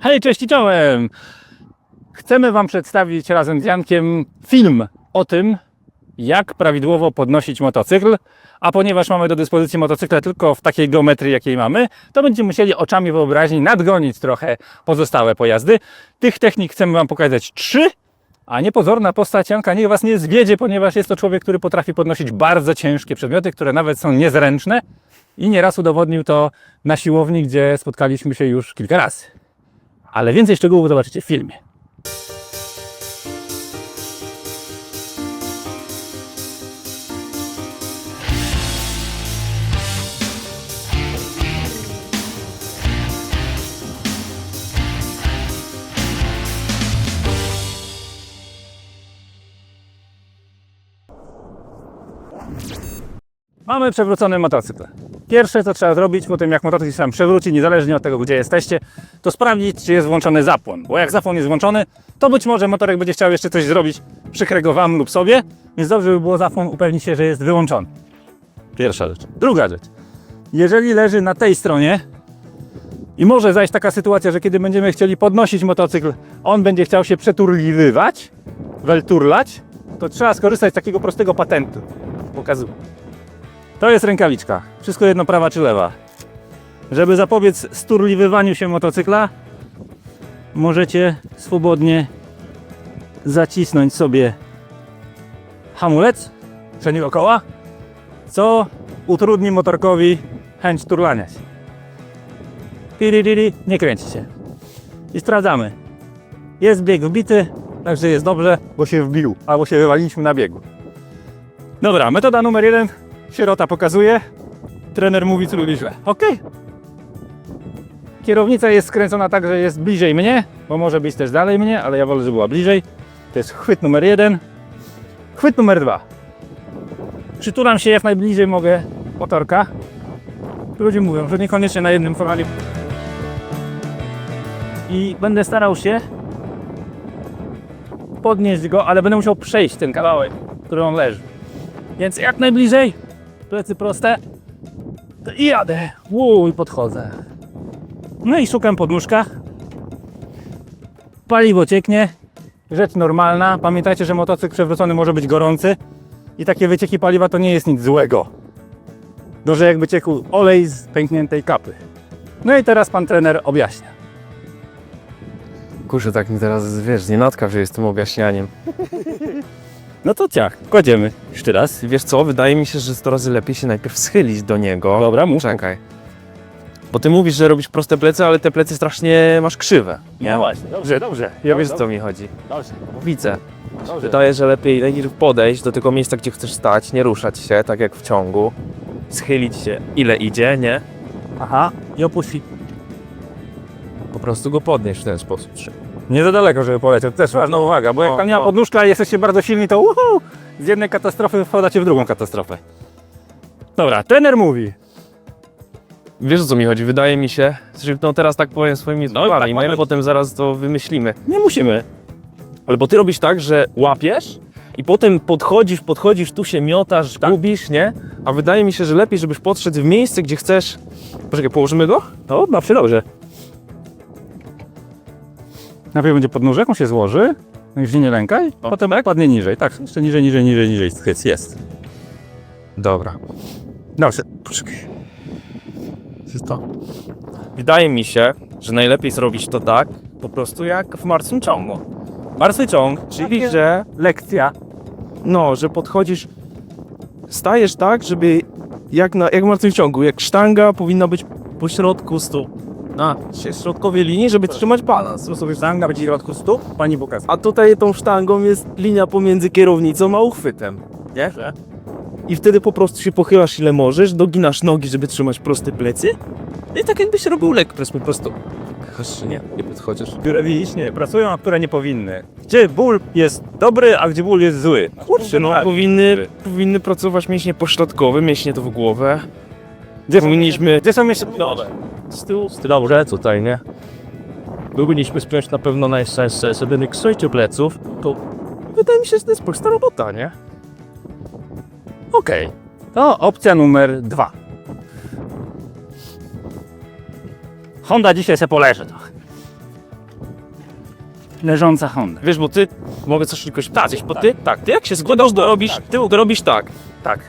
Hej, cześć i czołem! Chcemy Wam przedstawić razem z Jankiem film o tym, jak prawidłowo podnosić motocykl, a ponieważ mamy do dyspozycji motocykle tylko w takiej geometrii, jakiej mamy, to będziemy musieli oczami wyobraźni nadgonić trochę pozostałe pojazdy. Tych technik chcemy Wam pokazać trzy, a niepozorna postać Janka niech Was nie zwiedzie, ponieważ jest to człowiek, który potrafi podnosić bardzo ciężkie przedmioty, które nawet są niezręczne i nieraz udowodnił to na siłowni, gdzie spotkaliśmy się już kilka razy. Ale więcej szczegółów zobaczycie w filmie. Mamy przewrócony motocykl. Pierwsze, co trzeba zrobić po tym, jak motocykl się sam przewróci, niezależnie od tego, gdzie jesteście, to sprawdzić, czy jest włączony zapłon. Bo jak zapłon jest włączony, to być może motorek będzie chciał jeszcze coś zrobić przykrego Wam lub sobie, więc dobrze by było zapłon upewnić się, że jest wyłączony. Pierwsza rzecz. Druga rzecz. Jeżeli leży na tej stronie i może zajść taka sytuacja, że kiedy będziemy chcieli podnosić motocykl, on będzie chciał się przeturliwywać, welturlać, to trzeba skorzystać z takiego prostego patentu. Pokazuję. To jest rękawiczka. Wszystko jedno prawa czy lewa. Żeby zapobiec sturliwywaniu się motocykla, możecie swobodnie zacisnąć sobie hamulec przedniego koła, co utrudni motorkowi chęć turlania się. Tiririri, nie kręci się. I sprawdzamy. Jest bieg wbity, także jest dobrze, bo się wbił, albo się wywaliliśmy na biegu. Dobra, metoda numer jeden Sierota pokazuje, trener mówi co lubi źle. Ok. Kierownica jest skręcona tak, że jest bliżej mnie, bo może być też dalej mnie, ale ja wolę, żeby była bliżej. To jest chwyt numer jeden. Chwyt numer dwa. Przytulam się jak najbliżej mogę motorka. Ludzie mówią, że niekoniecznie na jednym formalie. I będę starał się podnieść go, ale będę musiał przejść ten kawałek, w którym on leży. Więc jak najbliżej, plecy proste i jadę. Uuu, i podchodzę. No i szukam podnóżka. Paliwo cieknie. Rzecz normalna. Pamiętajcie, że motocykl przewrócony może być gorący i takie wycieki paliwa to nie jest nic złego. Dobrze jakby ciekł olej z pękniętej kapy. No i teraz pan trener objaśnia. Kurczę, tak mi teraz, wiesz, nie natka, że jestem objaśnianiem. No to ciach, kładziemy. Jeszcze raz. Wiesz co, wydaje mi się, że 100 razy lepiej się najpierw schylić do niego. Dobra, mów. Czekaj. Bo ty mówisz, że robisz proste plecy, ale te plecy strasznie masz krzywe. Nie, właśnie, dobrze, dobrze. Ja wiesz, co mi chodzi. Dobrze, Widzę. dobrze. Wydaje, że lepiej najpierw podejść do tego miejsca, gdzie chcesz stać, nie ruszać się, tak jak w ciągu. Schylić się ile idzie, nie? Aha, i opuści. Po prostu go podnieść w ten sposób. Nie za daleko, żeby poleciał. To też ważna uwaga, bo jak tam nie ma podnóżka i jesteście bardzo silni, to uhu, z jednej katastrofy wpadacie w drugą katastrofę. Dobra, trener mówi. Wiesz o co mi chodzi? Wydaje mi się, że no teraz tak powiem swoimi No, słowami, tak no, ale może- potem zaraz to wymyślimy. Nie musimy. Ale bo ty robisz tak, że łapiesz i potem podchodzisz, podchodzisz, tu się miotasz, Tak. gubisz, nie? A wydaje mi się, że lepiej, żebyś podszedł w miejsce, gdzie chcesz. Poczekaj, położymy go? No, zawsze dobrze. Najpierw będzie podnóżek, on się złoży, no już się nie lękaj, O, potem padnie niżej. Tak, jeszcze niżej, niżej, niżej, niżej. Jest, jest. Dobra. Dobrze, poczekaj. Jest to. Wydaje mi się, że najlepiej zrobić to tak, po prostu jak w martwym ciągu. Martwy ciąg, Czyli, że lekcja. no, że podchodzisz, stajesz tak, żeby jak, na, jak w martwym ciągu, jak sztanga powinna być po środku stóp. Na środkowej linii, żeby trzymać balans. Tu sobie sztanga będzie w środku stóp, pani pokaz. A tutaj tą sztangą jest linia pomiędzy kierownicą a uchwytem. Nie? I wtedy po prostu się pochylasz ile możesz, doginasz nogi, żeby trzymać proste plecy. I tak jakbyś robił lek, po prostu. Chodź, nie, nie podchodzisz. które widzisz, nie, pracują, a które nie powinny. Gdzie ból jest dobry, a gdzie ból jest zły. Kurczę, no powinny, powinny pracować mięśnie pośrodkowe, mięśnie to w głowę. Gdzie Powinniśmy... Gdzie są jeszcze nowe? Z tyłu, z tyłu, dobrze, tutaj, nie? Powinniśmy spiąć na pewno najczęstsze sobie ksojcie pleców, to wydaje mi się, że to jest prosta robota, nie? Okej. To opcja numer dwa. Honda dzisiaj se poleży trochę. leżąca Honda. Wiesz, bo ty, mogę coś tylko się powiedzieć, bo ty, tak, ty jak się składasz, to robisz, ty to robisz tak, Tak.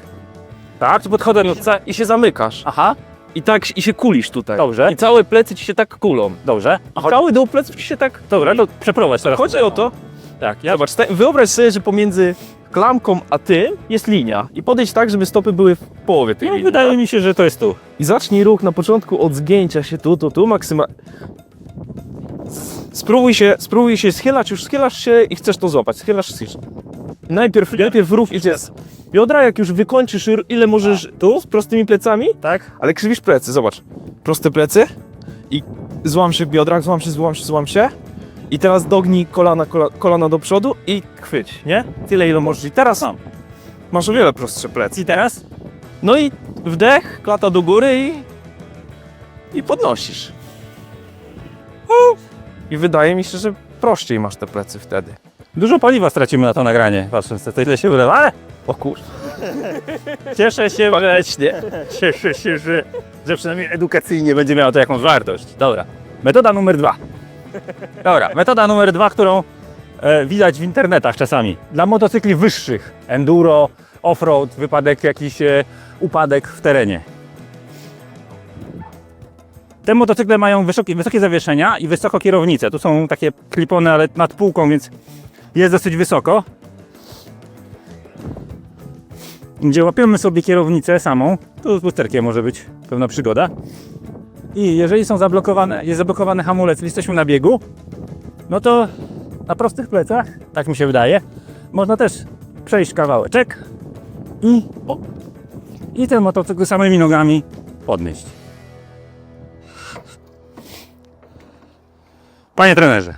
Tak, tu podchodzę i się zamykasz. Aha, I tak i się kulisz tutaj. Dobrze. I całe plecy ci się tak kulą. dobrze. A cały dół pleców ci się tak... Dobra, to przeprowadź teraz. Chodzi o to, Tak, ja... zobacz, sta- wyobraź sobie, że pomiędzy klamką a tym jest linia. I podejdź tak, żeby stopy były w połowie tej No, linii. wydaje mi się, że to jest tu. I zacznij ruch na początku od zgięcia się tu, tu, tu, maksymalnie. Spróbuj się, spróbuj się schylać, już schylasz się i chcesz to złapać. Schylasz, schylasz. Najpierw, najpierw ruch idzie z biodra, jak już wykończysz, ile możesz tu, z prostymi plecami, Tak? ale krzywisz plecy, zobacz. Proste plecy i złam się w biodrach, złam się, złam się, złam się. I teraz dognij kolana, kola, kolana do przodu i chwyć, nie? Tyle, ile możesz. I teraz Mam. masz o wiele prostsze plecy. I teraz? No i wdech, klata do góry i, i podnosisz. I wydaje mi się, że prościej masz te plecy wtedy. Dużo paliwa stracimy na to nagranie, patrząc na to, ile się wylewa, ale O kur... cieszę się właśnie. Cieszę się, że, że przynajmniej edukacyjnie będzie miało to jakąś wartość. Dobra. Metoda numer dwa. Dobra, metoda numer dwa, którą e, widać w internetach czasami. Dla motocykli wyższych, enduro, offroad, wypadek jakiś e, upadek w terenie. Te motocykle mają wysokie, wysokie zawieszenia i wysoko kierownice. Tu są takie klipony, ale nad półką, więc jest dosyć wysoko. Gdzie łapiemy sobie kierownicę samą, tu z lusterkiem może być pewna przygoda. I jeżeli są zablokowane, jest zablokowany hamulec, jesteśmy na biegu, no to na prostych plecach, tak mi się wydaje, można też przejść kawałeczek i, o, i ten motocykl samymi nogami podnieść. Panie trenerze.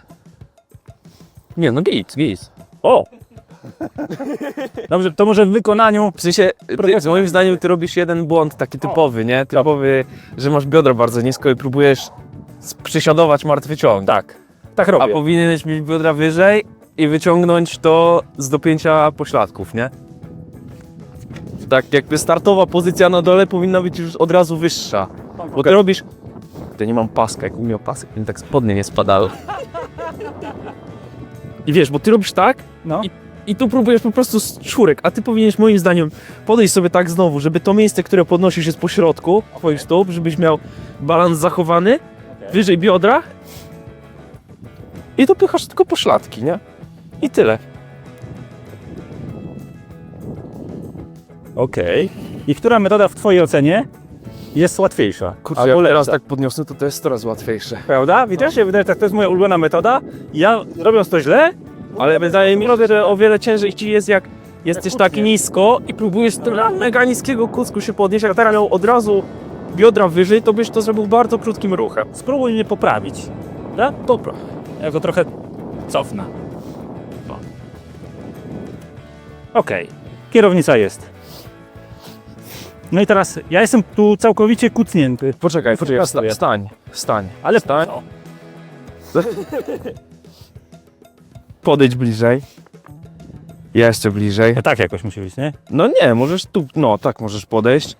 Nie, no git, git. O! Dobrze, to może w wykonaniu. W sensie, ty, moim zdaniem ty robisz jeden błąd taki typowy, nie? Typowy, że masz biodra bardzo nisko i próbujesz przysiadować martwy ciąg. Tak, tak A robię. powinieneś mieć biodra wyżej i wyciągnąć to z dopięcia pośladków, nie? Tak, jakby startowa pozycja na dole powinna być już od razu wyższa. Bo ty robisz... Ja nie mam paska, jak miał pasek, to mi tak spodnie nie spadały. I wiesz, bo ty robisz tak No. i tu próbujesz po prostu z czwórek, a ty powinieneś moim zdaniem podejść sobie tak znowu, żeby to miejsce, które podnosisz jest po środku twoich stóp, żebyś miał balans zachowany, wyżej biodra i dopychasz tylko pośladki, nie? I tyle. Okej. I która metoda w Twojej ocenie jest łatwiejsza? Kurczę, jak teraz tak podniosę, to to jest coraz łatwiejsze. Prawda? Widzisz, się wydaje, że to jest moja ulubiona metoda. Ja robiąc to źle, Ale wydaje mi się, że o wiele ciężej ci jest, jak jesteś tak nisko i próbujesz z tego mega niskiego kucku się podnieść, jak teraz miał od razu biodra wyżej, to byś to zrobił bardzo krótkim ruchem. spróbuj mnie poprawić. Prawda? Dobra. Ja go trochę cofnę. Okej, kierownica jest. No i teraz ja jestem tu całkowicie kucnięty. Poczekaj, poczekaj, wsta Pracuję. wstań, wstań. Ale Wstań. o, Podejdź bliżej. Jeszcze bliżej. tak jakoś musi być, nie? No nie, możesz tu, no tak możesz podejść.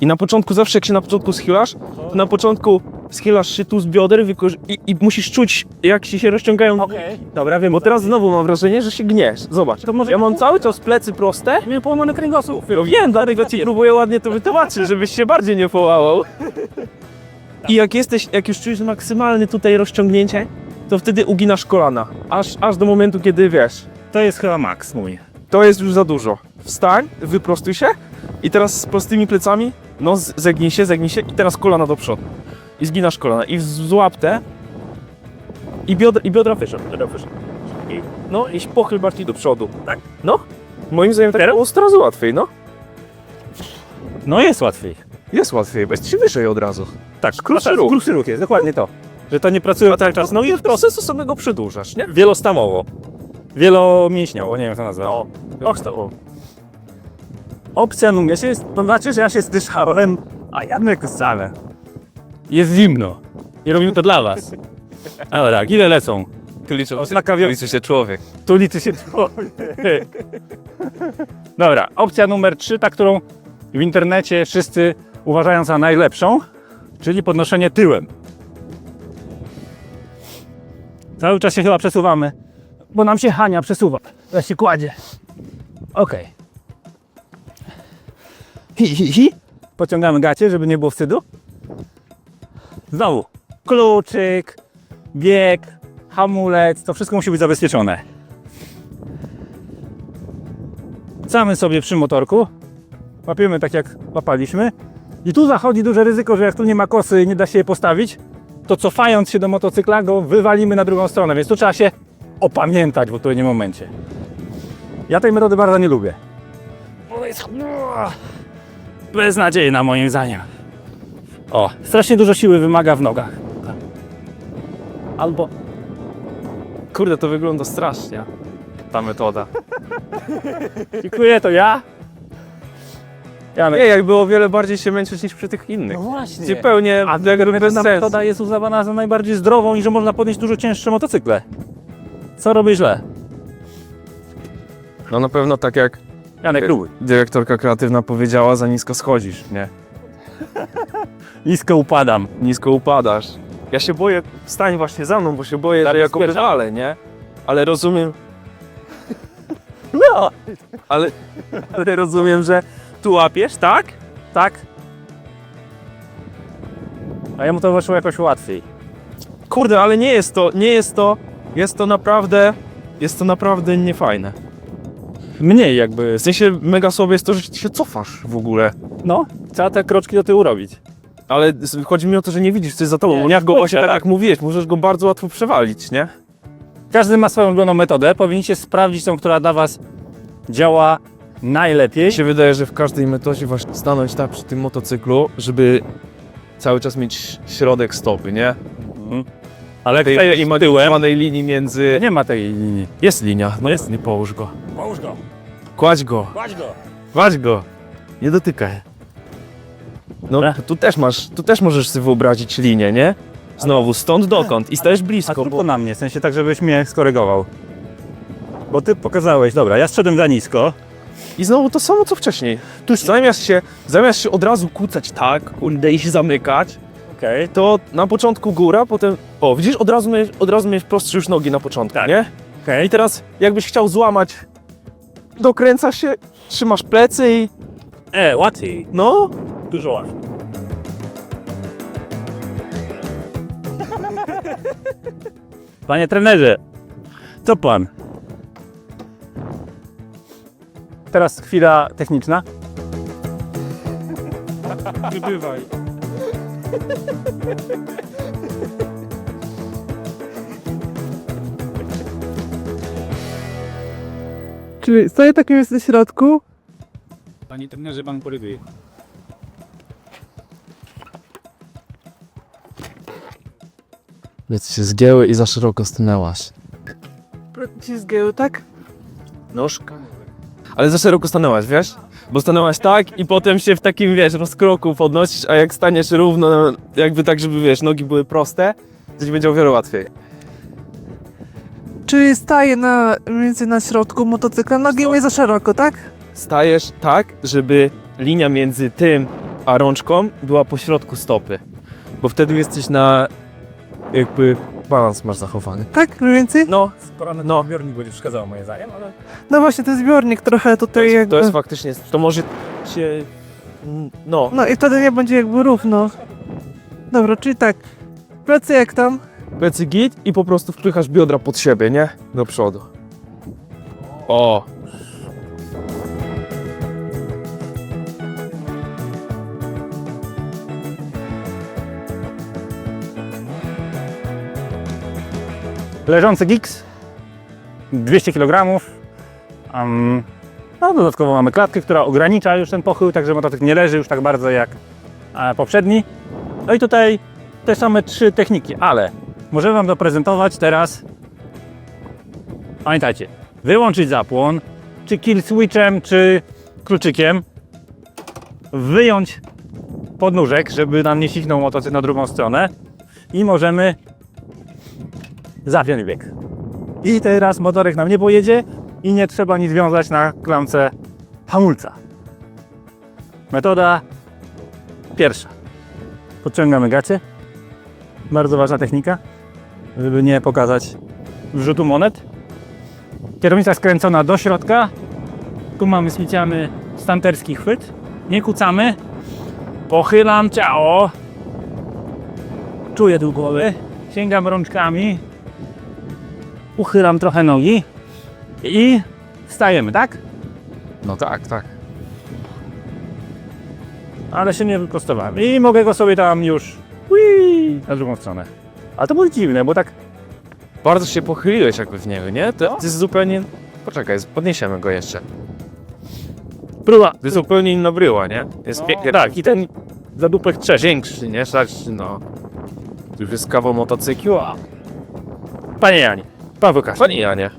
I na początku, zawsze jak się na początku schylasz, to na początku schylasz się tu z bioder i, i musisz czuć, jak ci się rozciągają. Okej, dobra, wiem, Bo teraz znowu mam wrażenie, że się gniesz. Zobacz, To może- ja mam cały czas plecy proste. Miałem połamany kręgosłup. No wiem, dlatego ci próbuję ładnie to wytłumaczyć, żebyś się bardziej nie połałał. I jak jesteś, jak już czujesz maksymalne tutaj rozciągnięcie, to wtedy uginasz kolana. Aż, aż do momentu, kiedy wiesz, To jest chyba maks mój. to jest już za dużo. Wstań, wyprostuj się i teraz z prostymi plecami, no z- zegnij się, zegnij się i teraz kolana do przodu. I zginasz kolana i w- złap te i biodra, i biodra wyżej, biodra wyżej. I, no i pochyl bardziej do przodu. Tak. No, moim zdaniem tak było 100 razy łatwiej, no. No jest łatwiej. Jest łatwiej, bo jest się wyżej od razu. Tak, krótszy no tak, ruch. Krótszy ruch jest, dokładnie to. Że to nie pracuje cały czas, no i procesu samego przedłużasz, nie? wielostawowo. Wielomięśniowo, nie wiem jak to nazwać. No, Okstawowo. Opcja numer się, to znaczy, że ja się zdyszałem, a Janek wcale. Jest zimno. I robimy to dla was. Ale tak, ile lecą? Tu liczy, Oznaka wio- liczy się człowiek. Tu liczy się człowiek. Dobra, opcja numer 3, ta którą w internecie wszyscy uważają za najlepszą, czyli podnoszenie tyłem. Cały czas się chyba przesuwamy, bo nam się Hania przesuwa. Teraz się kładzie. Okej. Hi, hi, hi. Pociągamy gacie, żeby nie było wstydu. Znowu kluczyk, bieg, hamulec, to wszystko musi być zabezpieczone. Camy sobie przy motorku, łapiemy tak jak łapaliśmy i tu zachodzi duże ryzyko, że jak tu nie ma kosy i nie da się je postawić, to cofając się do motocykla go wywalimy na drugą stronę, więc tu trzeba się opamiętać w odpowiednim momencie. Ja tej metody bardzo nie lubię. Jest beznadziejna moim zdaniem. O, strasznie dużo siły wymaga w nogach. Albo Kurde, to wygląda strasznie. Ta metoda. dziękuję, to ja. Janek. Nie, jak było o wiele bardziej się męczyć niż przy tych innych. No właśnie. Zupełnie A jakby bez ta sensu. metoda jest uznawana za najbardziej zdrową i że można podnieść dużo cięższe motocykle. Co robię źle? No na pewno tak jak Janek, próbuj. dyrektorka kreatywna powiedziała, za nisko schodzisz, nie? Nisko upadam. Nisko upadasz. Ja się boję, stań właśnie za mną, bo się boję, Tak, że wywalę, nie? Ale rozumiem, No. ale, ale rozumiem, że tu łapiesz, tak? Tak? A jemu to wyszło jakoś łatwiej. Kurde, ale nie jest to, nie jest to, jest to naprawdę, jest to naprawdę niefajne. Mniej jakby. W sensie mega słabe jest to, że się cofasz w ogóle. No, trzeba te kroczki do tyłu robić. Ale chodzi mi o to, że nie widzisz, co jest za tobą. Nie, jak go właśnie tak tak. jak mówiłeś, możesz go bardzo łatwo przewalić, nie? Każdy ma swoją ulubioną metodę. Powinniście sprawdzić tą, która dla Was działa najlepiej. Mi się wydaje, że w każdej metodzie właśnie stanąć tak przy tym motocyklu, żeby cały czas mieć środek stopy, nie? Mhm. Ale jak Tej stajesz tyłem, imaginowanej linii między... nie ma tej linii. Jest linia, no jest, nie połóż go. Połóż go, Kładź go, kładź go. kładź go. Nie dotykaj. No, Dobra. tu też masz, tu też możesz sobie wyobrazić linię, nie? Znowu, stąd dokąd i stajesz A blisko, tylko bo... na mnie, w sensie tak, żebyś mnie skorygował. Bo ty pokazałeś, dobra, ja szedłem za nisko. I znowu to samo, co wcześniej. Tu zamiast się, zamiast się od razu kucać tak, kurde, i się zamykać, Okej. to na początku góra, potem... O, widzisz, od razu miałeś, od razu miałeś prostsze już nogi na początku, Tak. nie? Okej. I teraz jakbyś chciał złamać, dokręcasz się, trzymasz plecy i... E, łatwiej. No, Dużo łatwiej. Panie trenerze, co pan? Teraz chwila techniczna. Wybywaj. Czyli stoję tak jest na środku, Panie trenerze, pan poryduje. Więc się zgięły i za szeroko stanęłaś. się zgięły, tak? nóżka. Ale za szeroko stanęłaś, wiesz? Bo stanęłaś tak i potem się w takim, wiesz, rozkroku podnosisz, a jak staniesz równo, jakby tak, żeby, wiesz, nogi były proste, to ci będzie o wiele łatwiej. Czyli staję na, mniej więcej na środku motocykla, nogi moje za szeroko, tak? Stajesz tak, żeby linia między tym a rączką była po środku stopy. Bo wtedy jesteś na, jakby, balans masz zachowany. Tak, mniej więcej? No, Skoro No. no. zbiornik będzie przeszkadzał moje zdaniem, ale... No właśnie, ten zbiornik trochę to tutaj jest, jakby... to jest faktycznie, to może się, no, No i wtedy nie będzie jakby równo. Dobra, czyli tak. Plecy jak tam? plecy git i po prostu wpychasz biodra pod siebie, nie? Do przodu. O! Leżący gigs, 200 kg. Um, no, dodatkowo mamy klatkę, która ogranicza już ten pochył, także motocykl nie leży już tak bardzo jak e, poprzedni. No i tutaj te same trzy techniki, ale możemy Wam zaprezentować teraz. Pamiętajcie, wyłączyć zapłon, czy kill switchem, czy kluczykiem, wyjąć podnóżek, żeby nam nie siknął motocykl na drugą stronę i możemy zapiąć bieg. I teraz motorek nam nie pojedzie i nie trzeba nic wiązać na klamce hamulca. Metoda pierwsza. Podciągamy gacie. Bardzo ważna technika. żeby nie pokazać wrzutu monet. Kierownica skręcona do środka. Tu mamy smiciany stanterski chwyt. Nie kucamy. Pochylam ciało. Czuję dół głowy. Sięgam rączkami. Uchylam trochę nogi. I wstajemy, tak? No tak, tak. Ale się nie wyprostowałem. I mogę go sobie tam już ui, na drugą stronę. Ale to było dziwne, bo tak Bardzo się pochyliłeś jakby w niego, nie? To, to jest zupełnie... Poczekaj, podniesiemy go jeszcze. próba. To jest zupełnie inna bryła, nie? Jest No, pięknie. tak, i ten zadupek trzesz. Większy, nie? Starszy, no. Tu już jest kawał motocyklu, a... Panie Janie, pan pokaż. Panie Janie.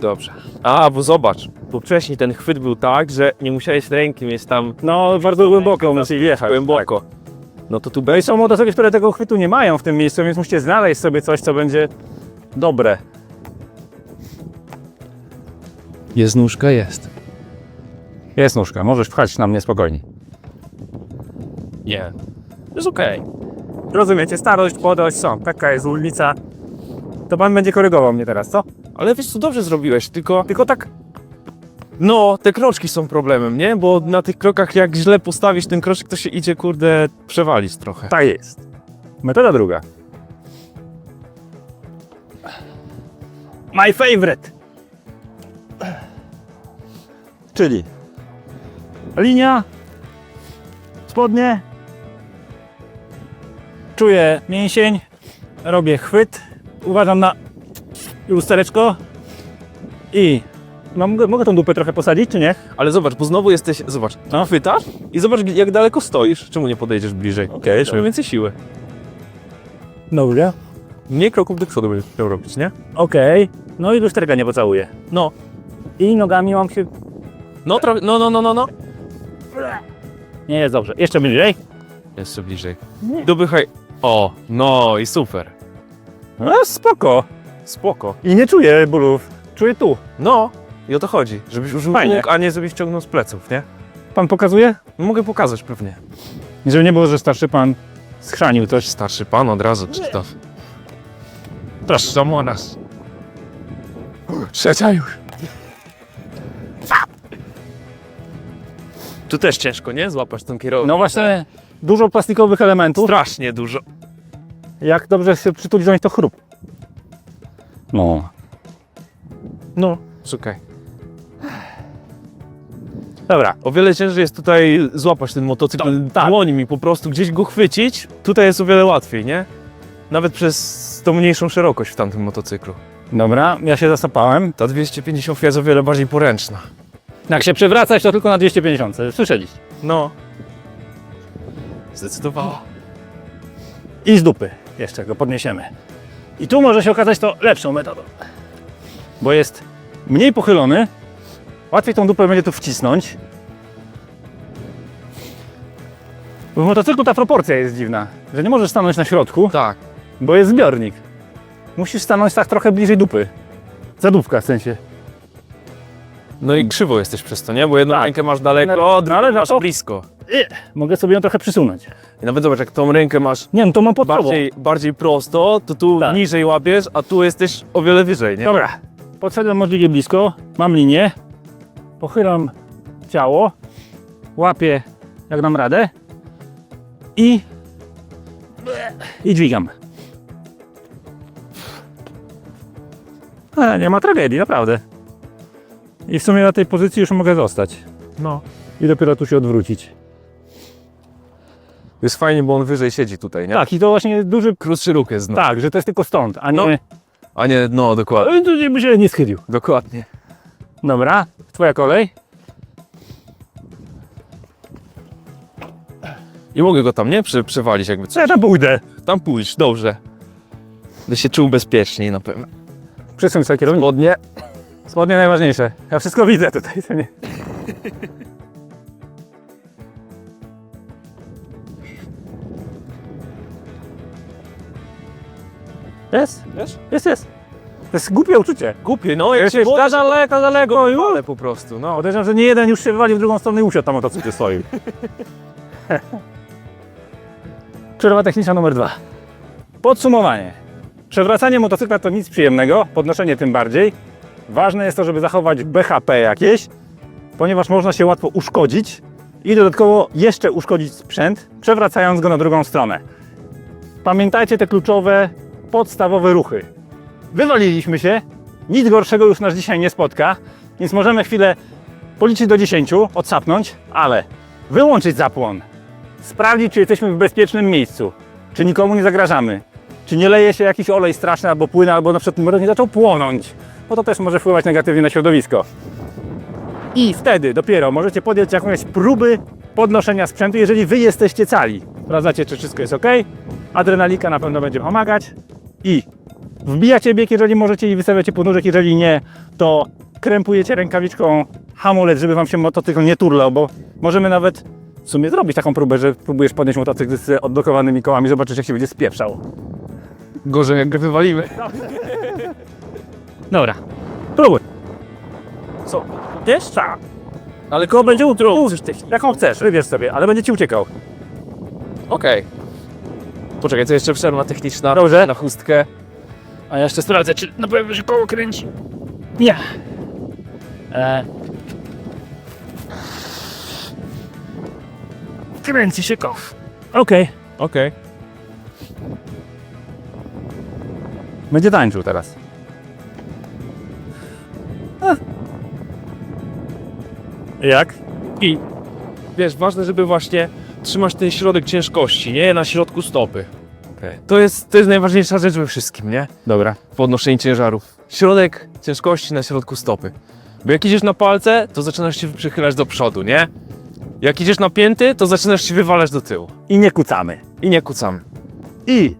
Dobrze. A, bo zobacz, bo wcześniej ten chwyt był tak, że nie musiałeś ręki mieć tam No, bardzo głęboko musi wjechać. głęboko. No to tu No i będzie... są motocykle, które tego chwytu nie mają w tym miejscu, więc musicie znaleźć sobie coś, co będzie dobre. Jest nóżka? Jest. Jest nóżka, możesz pchać na mnie spokojnie. Nie. To jest okej. Rozumiecie, starość, podość, są. Taka jest ulica. To pan będzie korygował mnie teraz, co? Ale wiesz co, dobrze zrobiłeś, tylko... Tylko tak No, te kroczki są problemem, nie? Bo na tych krokach jak źle postawisz ten kroczek, to się idzie, kurde, przewalić trochę. Tak jest. Metoda druga. My favorite. Czyli linia, spodnie, czuję mięsień, robię chwyt, uważam na lustereczko i no, mogę, mogę tą dupę trochę posadzić, czy nie? Ale zobacz, bo znowu jesteś, zobacz, No. chwytasz i zobacz jak daleko stoisz. Czemu nie podejdziesz bliżej? Okej, Żeby więcej siły. Dobra. Mniej kroków do przodu będziesz chciał robić, nie? Okej, no i lusterka nie pocałuję. No. I nogami mam się No, no, no, no, no, no. Nie jest dobrze. Jeszcze bliżej. Jeszcze bliżej. Dobychaj. O, no i super. No spoko. Spoko. I nie czuję bólów. Czuję tu. No, i o to chodzi, żebyś użył Fajnie. nóg, a nie żebyś ciągnął z pleców, nie? Pan pokazuje? No, mogę pokazać pewnie. Żeby nie było, że starszy pan schrzanił coś. Starszy pan od razu czyta. Proszę, nas. Trzecia już. Tu też ciężko, nie? Złapać tą kierowcę. No właśnie, dużo plastikowych elementów. Strasznie dużo. Jak dobrze się przytulić do nich, to chrup. No. No, szukaj. Dobra. O wiele ciężej jest tutaj złapać ten motocykl tak. dłoni po prostu, gdzieś go chwycić. Tutaj jest o wiele łatwiej, nie? Nawet przez tą mniejszą szerokość w tamtym motocyklu. Dobra, ja się zasapałem. Ta 250 jest o wiele bardziej poręczna. Jak się przewracać, to tylko na 250. Słyszeliście. No. Zdecydowało. I z dupy jeszcze go podniesiemy. I tu może się okazać to lepszą metodą. Bo jest mniej pochylony. Łatwiej tą dupę będzie tu wcisnąć. Bo w motocyklu ta proporcja jest dziwna, że nie możesz stanąć na środku, Tak. bo jest zbiornik. Musisz stanąć tak trochę bliżej dupy. Zadupka w sensie. No i krzywo jesteś przez to, nie? Bo jedną Tak. rękę masz daleko, No, drugą ale za masz to- blisko. Mogę sobie ją trochę przysunąć. I nawet zobacz, jak tą rękę masz Nie no, to mam pod sobą. bardziej, bardziej prosto, to tu Tak. niżej łapiesz, a tu jesteś o wiele wyżej, nie? Dobra, podszedłem możliwie blisko, mam linię, pochylam ciało, łapię jak dam radę i i dźwigam. A, nie ma tragedii, naprawdę. I w sumie na tej pozycji już mogę zostać. No. I dopiero tu się odwrócić. Jest fajnie, bo on wyżej siedzi tutaj, nie? Tak, i to właśnie duży... Krótszy ruch jest, no. Tak, że to jest tylko stąd, a nie... No. A nie, no, dokładnie. Ale to by się nie schylił. Dokładnie. Dobra, twoja kolej. I mogę go tam, nie? Prze przewalić jakby Co coś. ja tam pójdę? Tam pójść, dobrze. Będę się czuł bezpieczniej na pewno. Przesuń sobie kierownicę. Spodnie. Spodnie najważniejsze. Ja wszystko widzę tutaj. To nie... Jest? Wiesz? Jest, jest. To jest głupie uczucie. Głupie, no. Ja się za daleko, daleko już. Ale po prostu, no. Podejrzewam, że nie jeden już się wywalił w drugą stronę i usiadł tam motocykl stoi. Przerwa techniczna numer dwa. Podsumowanie. Przewracanie motocykla to nic przyjemnego, podnoszenie tym bardziej. Ważne jest to, żeby zachować BHP jakieś, ponieważ można się łatwo uszkodzić i dodatkowo jeszcze uszkodzić sprzęt, przewracając go na drugą stronę. Pamiętajcie te kluczowe, podstawowe ruchy. Wywaliliśmy się, nic gorszego już nas dzisiaj nie spotka, więc możemy chwilę policzyć do 10, odsapnąć, ale wyłączyć zapłon, sprawdzić, czy jesteśmy w bezpiecznym miejscu, czy nikomu nie zagrażamy, czy nie leje się jakiś olej straszny albo płyn, albo na przykład motor nie zaczął płonąć, bo to też może wpływać negatywnie na środowisko. I wtedy dopiero możecie podjąć jakąś próby podnoszenia sprzętu, jeżeli wy jesteście cali. Sprawdzacie, czy wszystko jest ok. Adrenalika na pewno będzie pomagać. I wbijacie bieg, jeżeli możecie i wystawiacie podnóżek, jeżeli nie, to krępujecie rękawiczką hamulec, żeby wam się motocykl nie turlał, bo możemy nawet w sumie zrobić taką próbę, że próbujesz podnieść motocykl z odblokowanymi kołami, zobaczysz jak się będzie spieprzał. Gorzej jak go wywalimy. Dobra, próbuj. Co? Wiesz? Tak. Ale koło będzie utrął. Jaką chcesz, wybierz sobie, ale będzie ci uciekał. Okej. Poczekaj, to jeszcze przerwa techniczna. Dobrze. Na chustkę. A ja jeszcze sprawdzę, czy na pewno się koło kręci. Nie. E... Kręci się koło. Okej. Okej. Będzie tańczył teraz. Jak? I wiesz, ważne, żeby właśnie trzymać ten środek ciężkości, nie? Na środku stopy. To jest, to jest najważniejsza rzecz we wszystkim, nie? Dobra. W podnoszeniu ciężarów. Środek ciężkości na środku stopy. Bo jak idziesz na palce, to zaczynasz się przychylać do przodu, nie? Jak idziesz na pięty, to zaczynasz się wywalać do tyłu. I nie kucamy. I nie kucamy. I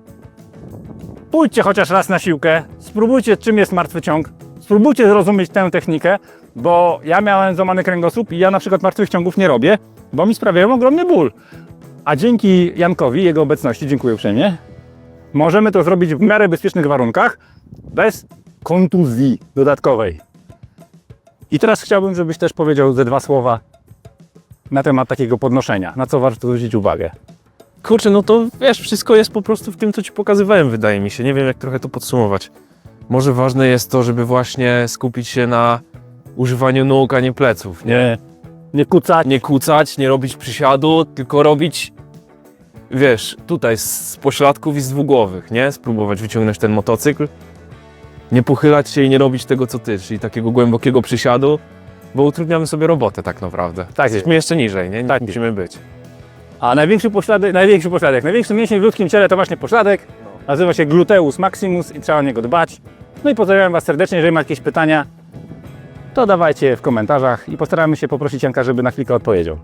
pójdźcie chociaż raz na siłkę, spróbujcie czym jest martwy ciąg, spróbujcie zrozumieć tę technikę, bo ja miałem złamany kręgosłup i ja na przykład martwych ciągów nie robię, bo mi sprawiają ogromny ból. A dzięki Jankowi, jego obecności, dziękuję uprzejmie, możemy to zrobić w miarę bezpiecznych warunkach, bez kontuzji dodatkowej. I teraz chciałbym, żebyś też powiedział ze dwa słowa na temat takiego podnoszenia, na co warto zwrócić uwagę. Kurczę, no to wiesz, wszystko jest po prostu w tym, co ci pokazywałem, wydaje mi się. Nie wiem, jak trochę to podsumować. Może ważne jest to, żeby właśnie skupić się na używaniu nóg, a nie pleców, nie? Nie, nie kucać, Nie kłócać, nie robić przysiadu, tylko robić, wiesz, tutaj z pośladków i z dwugłowych, nie? Spróbować wyciągnąć ten motocykl. Nie pochylać się i nie robić tego, co ty, czyli takiego głębokiego przysiadu, bo utrudniamy sobie robotę tak naprawdę. Tak jest. Jesteśmy jeszcze niżej, nie? Tak. Musimy być. A największy pośladek, największy pośladek, największy mięsień w ludzkim ciele to właśnie pośladek. Nazywa się gluteus maximus i trzeba o niego dbać. No i pozdrawiam Was serdecznie. Jeżeli macie jakieś pytania, to dawajcie w komentarzach i postaramy się poprosić Janka, żeby na chwilkę odpowiedział.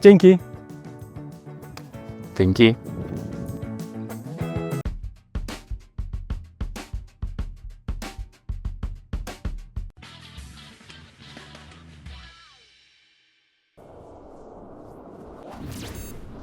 Dzięki. Dzięki.